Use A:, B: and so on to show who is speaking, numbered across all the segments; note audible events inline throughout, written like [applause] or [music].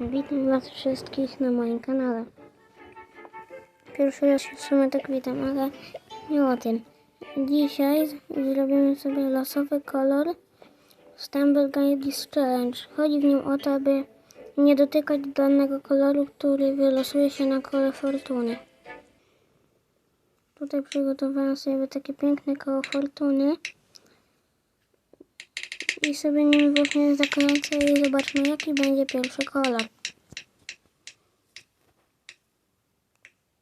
A: Witam Was wszystkich na moim kanale. Pierwszy raz się w sumie tak witam, ale nie o tym. Dzisiaj zrobimy sobie losowy kolor Stumble Guides Challenge. Chodzi w nim o to, aby nie dotykać danego koloru, który wylosuje się na kole fortuny. Tutaj przygotowałem sobie takie piękne koło fortuny. I sobie nim właśnie zakręcę i zobaczmy jaki będzie pierwszy kolor.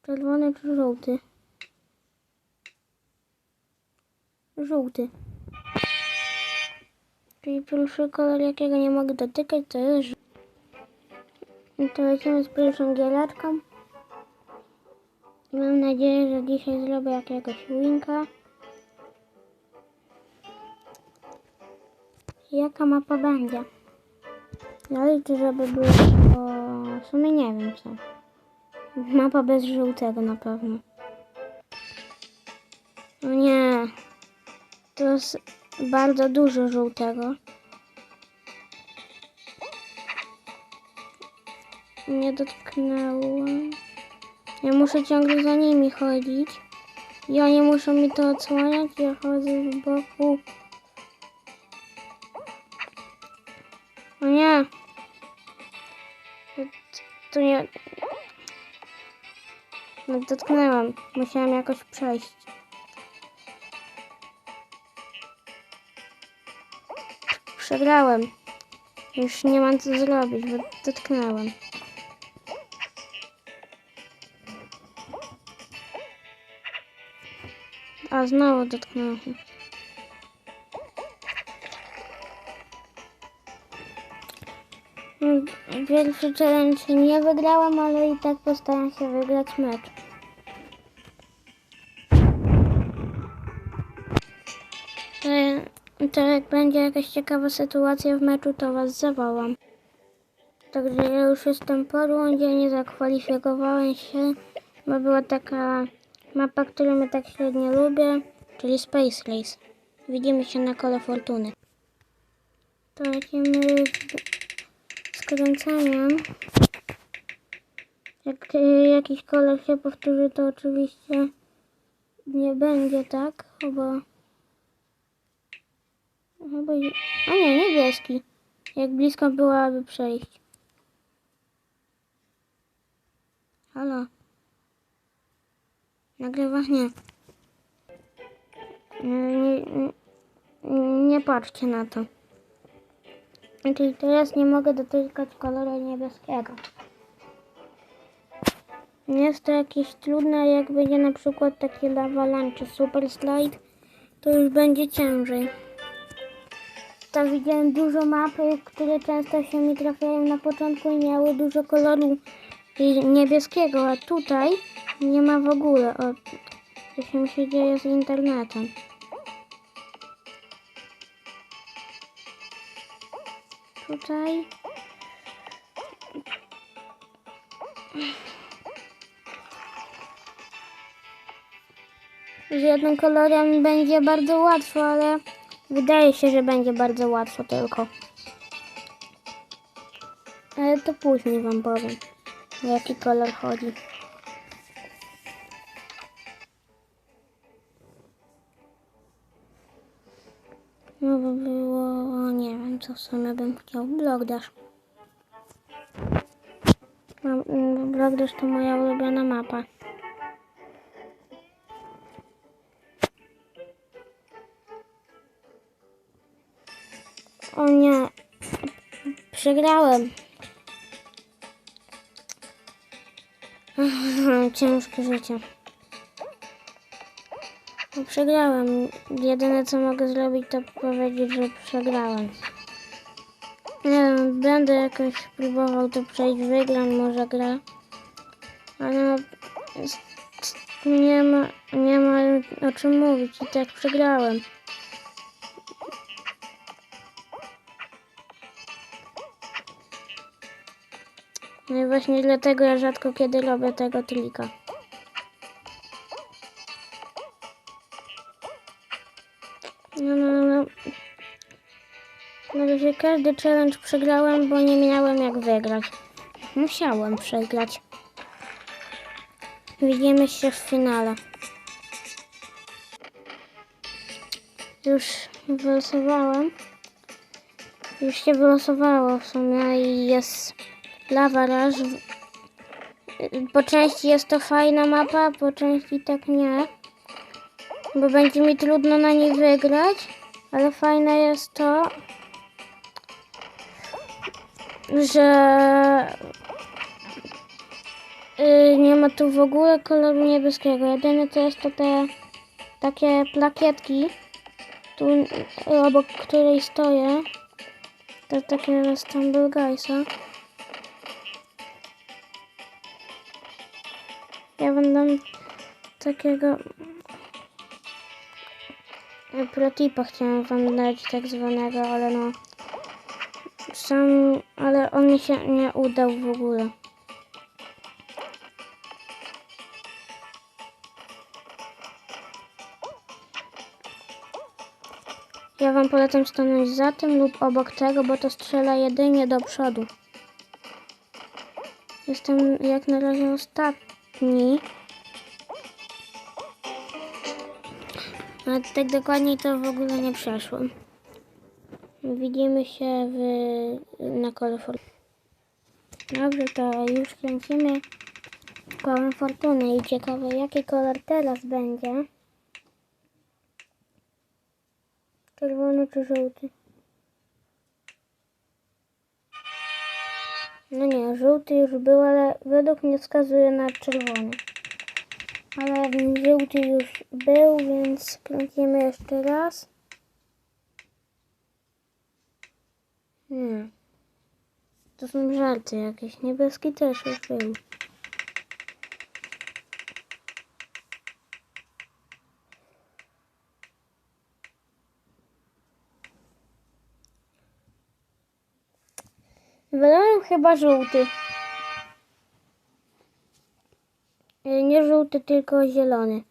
A: Czerwony czy żółty? Żółty. Czyli pierwszy kolor jakiego nie mogę dotykać to jest żółty. I to lecimy z pierwszą gielaczką. Mam nadzieję, że dzisiaj zrobię jakiegoś winka. Jaka mapa będzie? Ja liczę, żeby było... W sumie nie wiem co. Mapa bez żółtego na pewno. No nie. To jest bardzo dużo żółtego. Nie dotknęłam. Ja muszę ciągle za nimi chodzić. I oni muszą mi to odsłaniać. Ja chodzę z boku. To nie. No, dotknęłam. Musiałam jakoś przejść. Przegrałem. Już nie mam co zrobić, bo dotknęłam. A znowu dotknęłam. Pierwszy challenge nie wygrałam, ale i tak postaram się wygrać mecz. E, To jak będzie jakaś ciekawa sytuacja w meczu, to was zawołam. Także ja już jestem po rundzie, nie zakwalifikowałem się, bo była taka mapa, którą ja tak średnio lubię, czyli Space Race. Widzimy się na kole fortuny. To lecimy skręcaniem. Jak y, jakiś kolor się powtórzy, to oczywiście nie będzie tak, bo... Chyba... A nie, niebieski. Jak blisko byłaby przejść. Halo. Nagrywasz? Nie. Nie, nie, nie patrzcie na to. Czyli teraz nie mogę dotykać koloru niebieskiego. Nie jest to jakieś trudne, jak będzie na przykład taki lava lunch czy super slide, to już będzie ciężej. Tam widziałem dużo mapy, które często się mi trafiają na początku i miały dużo koloru niebieskiego, a tutaj nie ma w ogóle. O, mi się dzieje z internetem. Tutaj z jednym kolorem będzie bardzo łatwo, ale wydaje się, że będzie bardzo łatwo tylko. Ale to później wam powiem, jaki kolor chodzi. No by było, nie wiem co w sumie bym chciał, blok dash. Mam- mm, Blok dash to moja ulubiona mapa. O nie. Przegrałem. [laughs] Ciężkie życie. Przegrałem. Jedyne co mogę zrobić to powiedzieć, że przegrałem. Nie wiem, będę jakoś próbował to przejść, wygram może grę. Ale no, nie ma, nie ma o czym mówić i tak przegrałem. No i właśnie dlatego ja rzadko kiedy robię tego trika. Na razie każdy challenge przegrałem, bo nie miałem jak wygrać. Musiałem przegrać. Widzimy się w finale. Już wylosowałem. Już się wylosowało w sumie i jest Lava Rush. Po części jest to fajna mapa, po części tak nie. Bo będzie mi trudno na niej wygrać, ale fajne jest to, że y, nie ma tu w ogóle koloru niebieskiego. Jedyne co jest to te takie plakietki, tu y, obok której stoję. To takie Stumble. Ja będę takiego protipa chciałem wam dać tak zwanego, ale no sam, ale on mi się nie udał w ogóle. Ja wam polecam stanąć za tym lub obok tego, bo to strzela jedynie do przodu. Jestem jak na razie ostatni. A tak dokładniej to w ogóle nie przeszłem. Widzimy się w, na kole. Dobrze, to już kręcimy kolem fortuny i ciekawe jaki kolor teraz będzie. Czerwony czy żółty? No nie, żółty już był, ale według mnie wskazuje na czerwony. Ale żółty już był, więc kręcimy jeszcze raz. Nie. To są żarty jakieś. Niebieski też już był. Wylałem chyba żółty. E, Nie żółty, tylko zielony.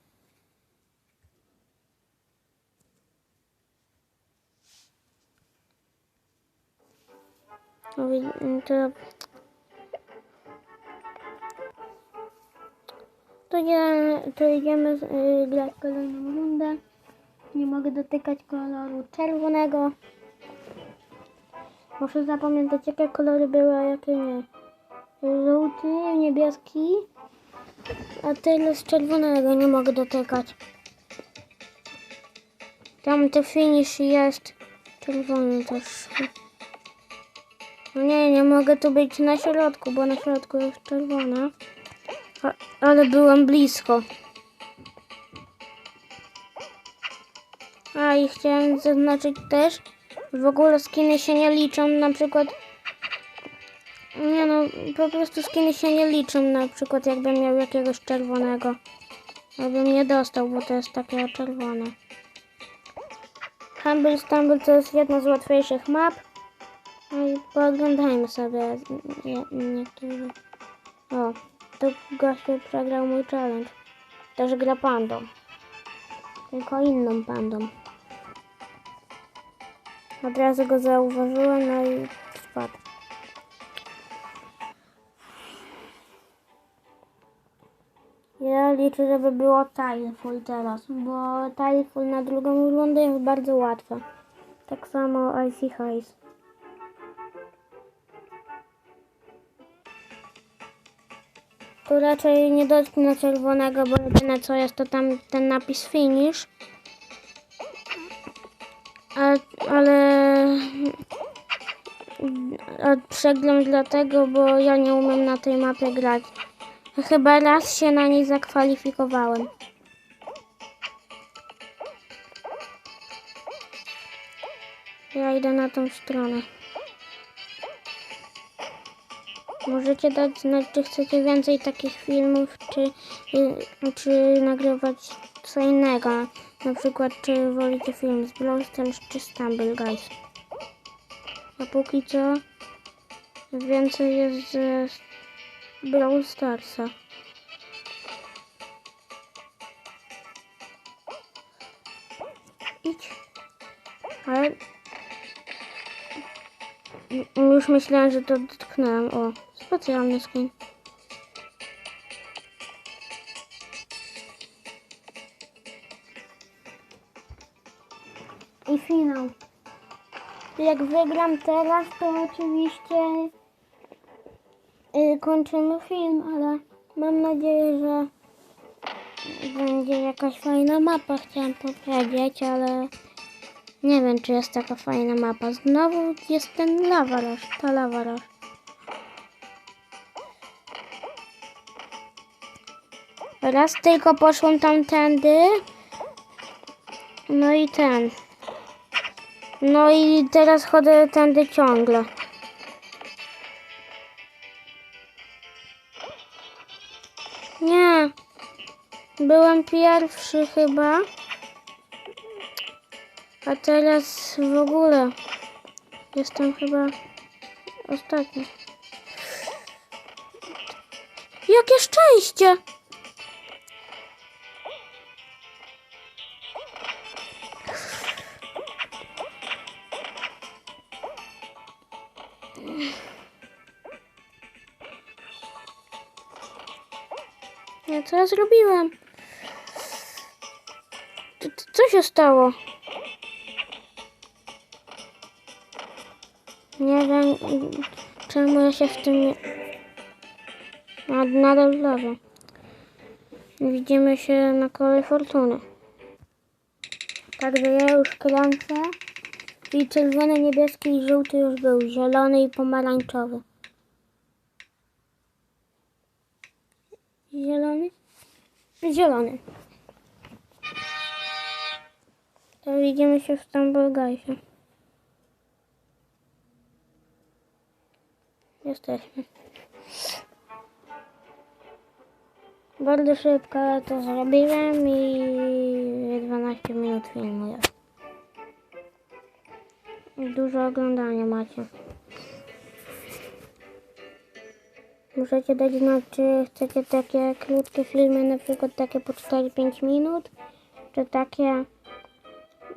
A: To... To, idziemy, to idziemy y, grać kolejną rundę. Nie mogę dotykać koloru czerwonego. Muszę zapamiętać jakie kolory były, a jakie nie. Żółty, niebieski, a tyle z czerwonego nie mogę dotykać. Tam to finish jest czerwony też. Nie, nie mogę tu być na środku, bo na środku jest czerwona. A, ale byłem blisko. A i chciałem zaznaczyć też, w ogóle skiny się nie liczą, na przykład nie no, po prostu skiny się nie liczą, na przykład jakbym miał jakiegoś czerwonego. Jakbym nie dostał, bo to jest takie czerwone. Humble Stumble to jest jedna z łatwiejszych map. Pooglądajmy sobie nie, niektóre. O, tu gościu przegrał mój challenge. Też gra pandą. Tylko inną pandą. Od razu go zauważyłem, no i spadł. Ja liczę, żeby było Tileful teraz, bo Tileful na drugą rundę jest bardzo łatwe. Tak samo Icy Highs. Tu raczej nie dotknę czerwonego, bo jedyne co jest to tam ten napis finish. A, ale a przegląd dlatego, bo ja nie umiem na tej mapie grać. Chyba raz się na niej zakwalifikowałem. Ja idę na tą stronę. Możecie dać znać, czy chcecie więcej takich filmów, czy, y, czy nagrywać co innego. Na przykład, czy wolicie film z Brawl Stars, czy Stumble Guys. A póki co więcej jest z Brawl Starsa. Idź. Ale już Już myślałem, że to dotknąłem. O, specjalny skin. I finał. Jak wygram teraz, to oczywiście y, kończymy film, ale mam nadzieję, że będzie jakaś fajna mapa, chciałam powiedzieć, ale nie wiem, czy jest taka fajna mapa. Znowu jest ten lawarosz, ta lawarosz. Raz tylko poszłam tamtędy. No i ten. No i teraz chodzę tędy ciągle. Nie. Byłem pierwszy chyba. A teraz w ogóle jestem chyba ostatni. Jakie szczęście! Co ja zrobiłem? Co- co- się stało? Nie wiem, czemu ja się w tym. Nad, nadal leżę. Widzimy się na kolej fortuny. Także ja już kręcę. I czerwony, niebieski i żółty już był. Zielony i pomarańczowy. Zielony? Zielony. To widzimy się w Stumble Jesteśmy. Bardzo szybko to zrobiłem i 12 minut filmu. Dużo oglądania macie. Możecie dać znać, czy chcecie takie krótkie filmy, na przykład takie po 4-5 minut, czy takie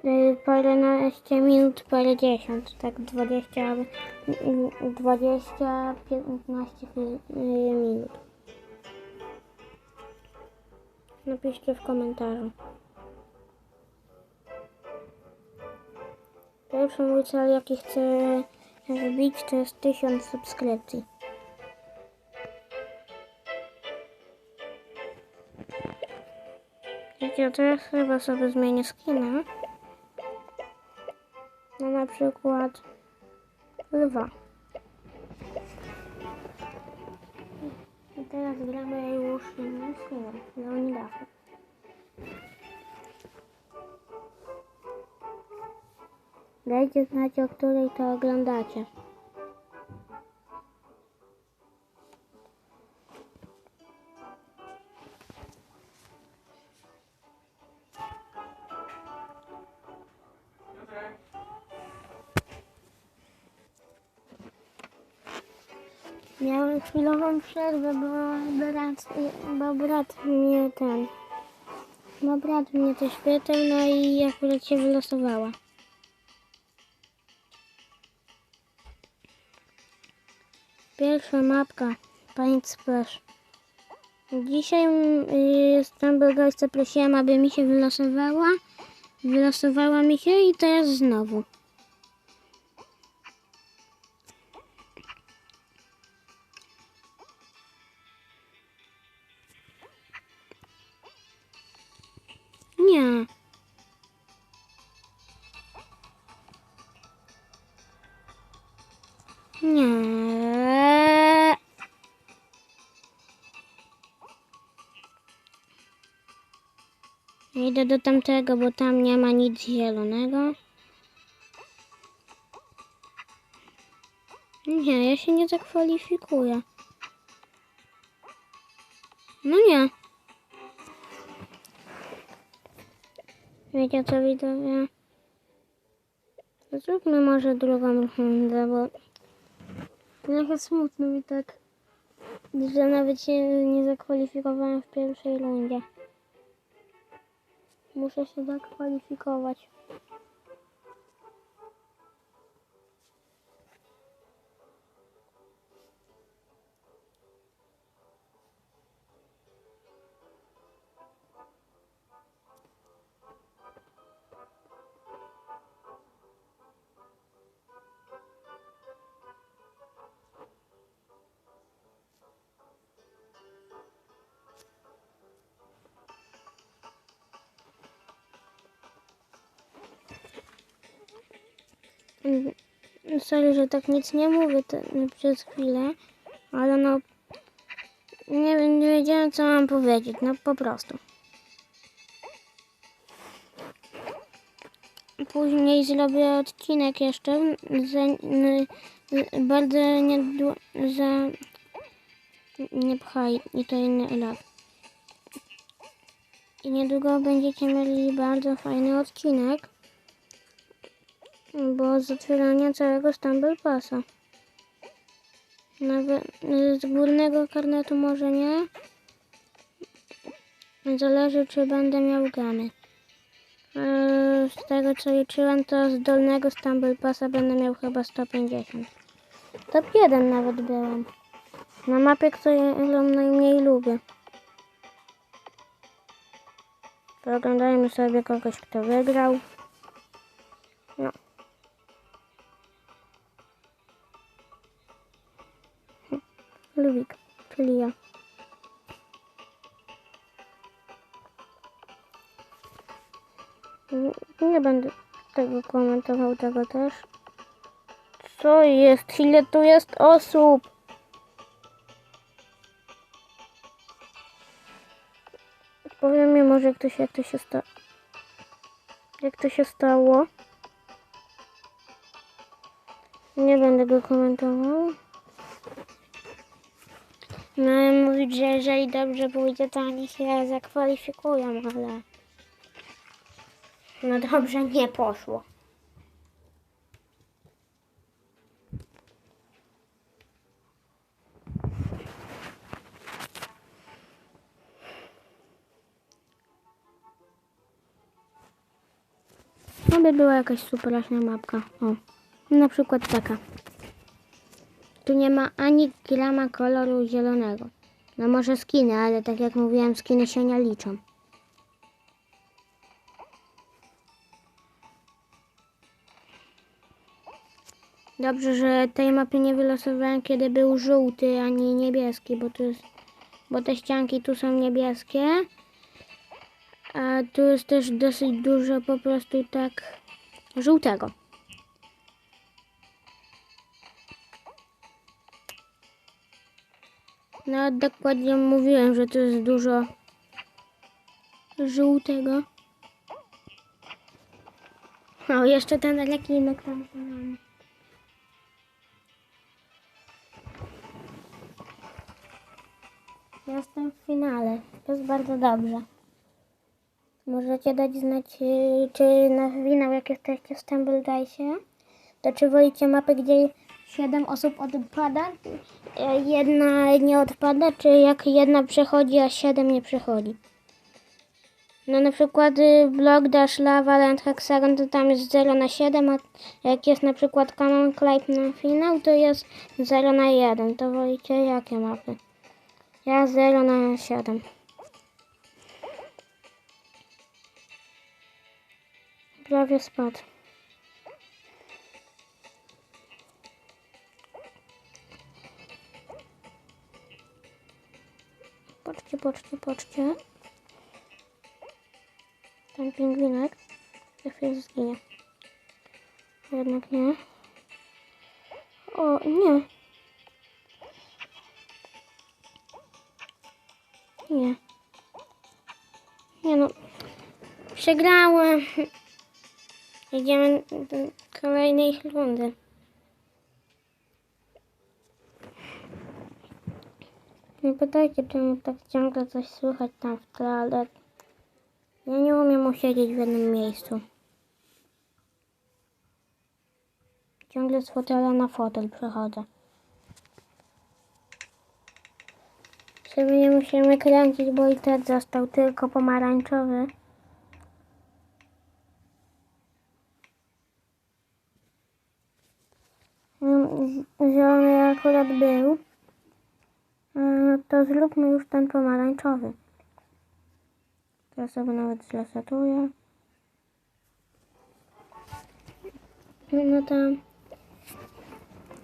A: y, paręnaście minut, parę dziesiąt, tak 20, albo, y, 20 15 fil- y, minut. Napiszcie w komentarzu. Pierwszy mój cel, jaki chcę wbić, to jest 1000 subskrypcji. Wiecie, to ja chyba sobie zmienię skina. No na przykład lwa. I teraz gramy już innym skinem, Leonidasem. Dajcie znać, o której to oglądacie. Chwilową przerwę, bo brat, bo brat mnie ten. Bo brat mnie coś pytał, no i akurat się wylosowała. Pierwsza mapka Paint Splash. Dzisiaj yy, Stumble Ghost prosiłam, aby mi się wylosowała. Wylosowała mi się i teraz znowu. Idę do tamtego, bo tam nie ma nic zielonego. Nie, ja się nie zakwalifikuję. No nie. Wiecie co widzowie? Zróbmy może drugą rundę, bo trochę smutno mi tak, że nawet się nie zakwalifikowałem w pierwszej rundzie. Muszę się zakwalifikować. Sorry, że tak nic nie mówię te, przez chwilę, ale no nie, nie wiedziałem co mam powiedzieć, no po prostu. Później zrobię odcinek jeszcze, za, n, bardzo niedługo, za, nie pchaj, i to inny lat. I niedługo będziecie mieli bardzo fajny odcinek, bo z otwierania całego Stumble Passa. Nawet z górnego karnetu może nie. Zależy czy będę miał gamy. Eee, Z tego co liczyłem to z dolnego Stumble Passa będę miał chyba 150. Top 1 nawet byłem. Na mapie, którą najmniej lubię. Pooglądajmy sobie kogoś, kto wygrał. No. Lubik, czyli ja. Nie- będę tego komentował, tego też. Co jest? Ile tu jest osób? Powiem mi może jak to się, jak to się stało. Jak to się stało. Nie będę go komentował. Miałem mówić, że jeżeli dobrze pójdzie, to oni się zakwalifikują, ale... No dobrze nie poszło. No by była jakaś superaśna mapka. O, na przykład taka. Tu nie ma ani grama koloru zielonego. No może skiny, ale tak jak mówiłem, skiny się nie liczą. Dobrze, że tej mapy nie wylosowałem, kiedy był żółty, ani niebieski, bo tu jest, bo te ścianki tu są niebieskie. A tu jest też dosyć dużo po prostu tak żółtego. No dokładnie mówiłem, że tu jest dużo żółtego. O, jeszcze ten tam. mam. Jestem w finale. To jest bardzo dobrze. Możecie dać znać, y, czy na finał, jak jesteście w Stumble Dice, to czy wolicie mapę, gdzie 7 osób odpada, y, jedna nie odpada, czy jak jedna przechodzi, a 7 nie przechodzi. No na przykład y, Block Dash, Lava, Land, Hexagon, to tam jest 0 na 7, a jak jest na przykład Cannon Clive na finał, to jest 0 na 1. To wolicie jakie mapy? Ja 0 na 7. Prawie spadł. Patrzcie, patrzcie, patrzcie. Ten pingwinek za chwilę zginie. Jednak nie. O, nie. Nie. Nie no. Przegrałem. Idziemy do kolejnej rundy. Nie pytajcie, czemu tak ciągle coś słychać tam w tle, ale ja nie umiem usiedzieć w jednym miejscu. Ciągle z fotela na fotel przechodzę. Sobie nie musimy kręcić, bo i tak został tylko pomarańczowy. Z- Zielony akurat był. To zróbmy już ten pomarańczowy. Ja sobie nawet zresetuję. No to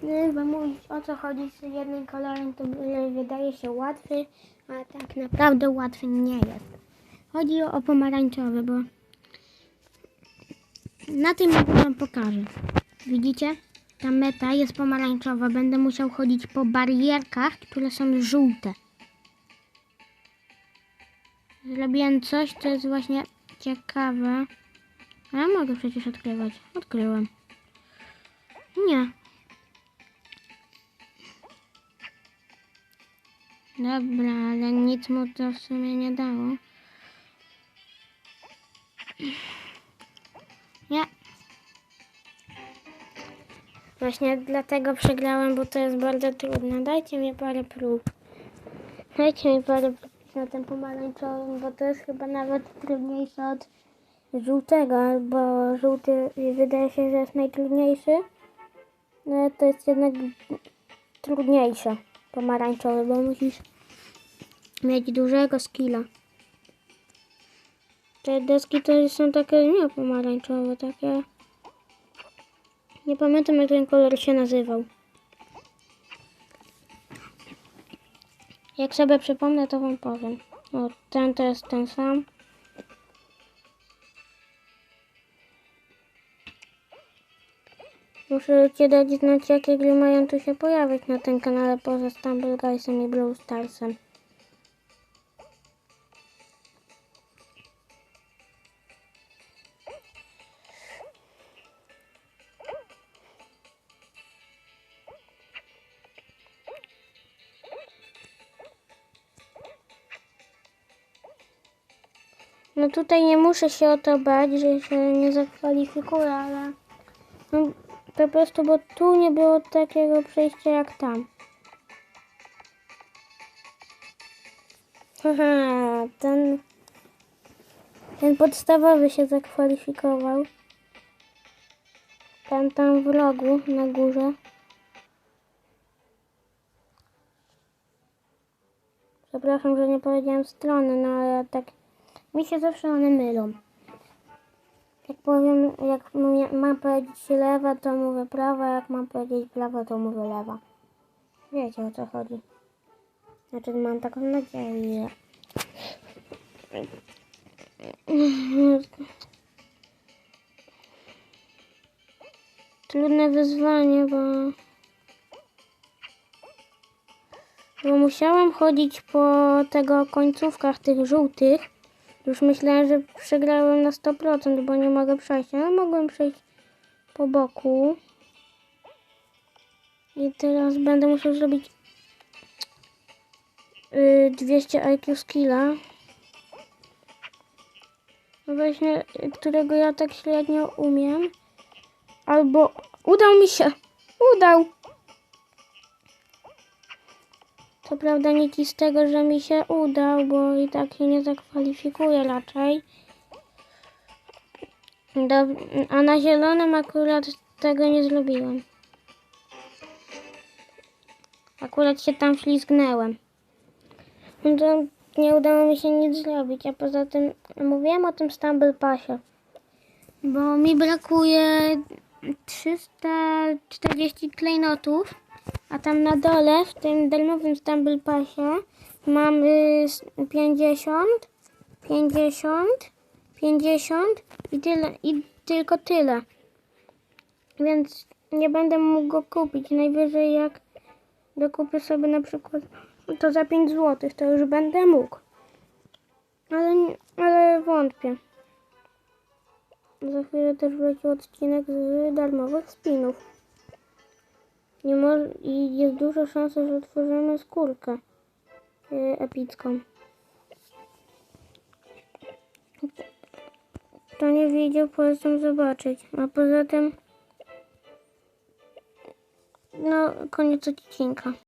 A: chyba mówić o co chodzi z jednym kolorem, to wydaje się łatwy, a tak naprawdę łatwy nie jest. Chodzi o pomarańczowy, bo na tym wam pokażę. Widzicie? Ta meta jest pomarańczowa. Będę musiał chodzić po barierkach, które są żółte. Zrobiłem coś, co jest właśnie ciekawe. A ja mogę przecież odkrywać. Odkryłem. Nie. Dobra, ale nic mu to w sumie nie dało. Nie. Właśnie dlatego przegrałem, bo to jest bardzo trudne. Dajcie mi parę prób. Dajcie mi parę prób na tym pomarańczowym, bo to jest chyba nawet trudniejsze od żółtego, albo żółty wydaje się, że jest najtrudniejszy. No to jest jednak trudniejsze pomarańczowy, bo musisz mieć dużego skilla. Te deski to są takie nie pomarańczowe, takie... Nie pamiętam jak ten kolor się nazywał. Jak sobie przypomnę, to wam powiem. O, ten to jest ten sam. Muszę dać znać, jakie gry mają tu się pojawić na tym kanale poza Stumble Guysem i Brawl Starsem. Tutaj nie muszę się o to bać, że się nie zakwalifikuję, ale no, po prostu, bo tu nie było takiego przejścia jak tam. [laughs] Haha, ten, ten podstawowy się zakwalifikował. Tam, tam w rogu, na górze. Przepraszam, że nie powiedziałem strony, no ale tak mi się zawsze one mylą. Jak powiem, jak mam powiedzieć lewa, to mówię prawa, jak mam powiedzieć prawa, to mówię lewa. Wiecie o co chodzi. Znaczy mam taką nadzieję. Trudne wyzwanie, bo... Bo musiałam chodzić po tego końcówkach tych żółtych. Już myślałem, że przegrałem na 100%, bo nie mogę przejść, ale mogłem przejść po boku. I teraz będę musiał zrobić yy, 200 IQ skilla. No Właśnie, y, którego ja tak średnio umiem. Albo udał mi się! Udał! Co prawda nic z tego, że mi się udał, bo i tak się nie zakwalifikuję raczej. A na zielonym akurat tego nie zrobiłem. Akurat się tam ślizgnęłem. To nie udało mi się nic zrobić, a poza tym mówiłem o tym Stumble Passie. Bo mi brakuje 340 klejnotów. A tam na dole, w tym darmowym Stumble Passie, mam y, s- 50, 50, 50 i tyle, i tylko tyle. Więc nie będę mógł go kupić. Najwyżej jak dokupię sobie na przykład to za 5 zł, to już będę mógł. Ale, ale wątpię. Za chwilę też wleci odcinek z darmowych spinów. Nie I jest duża szansa, że otworzymy skórkę yy, epicką. Kto nie widział, polecam zobaczyć. A poza tym, no, koniec odcinka.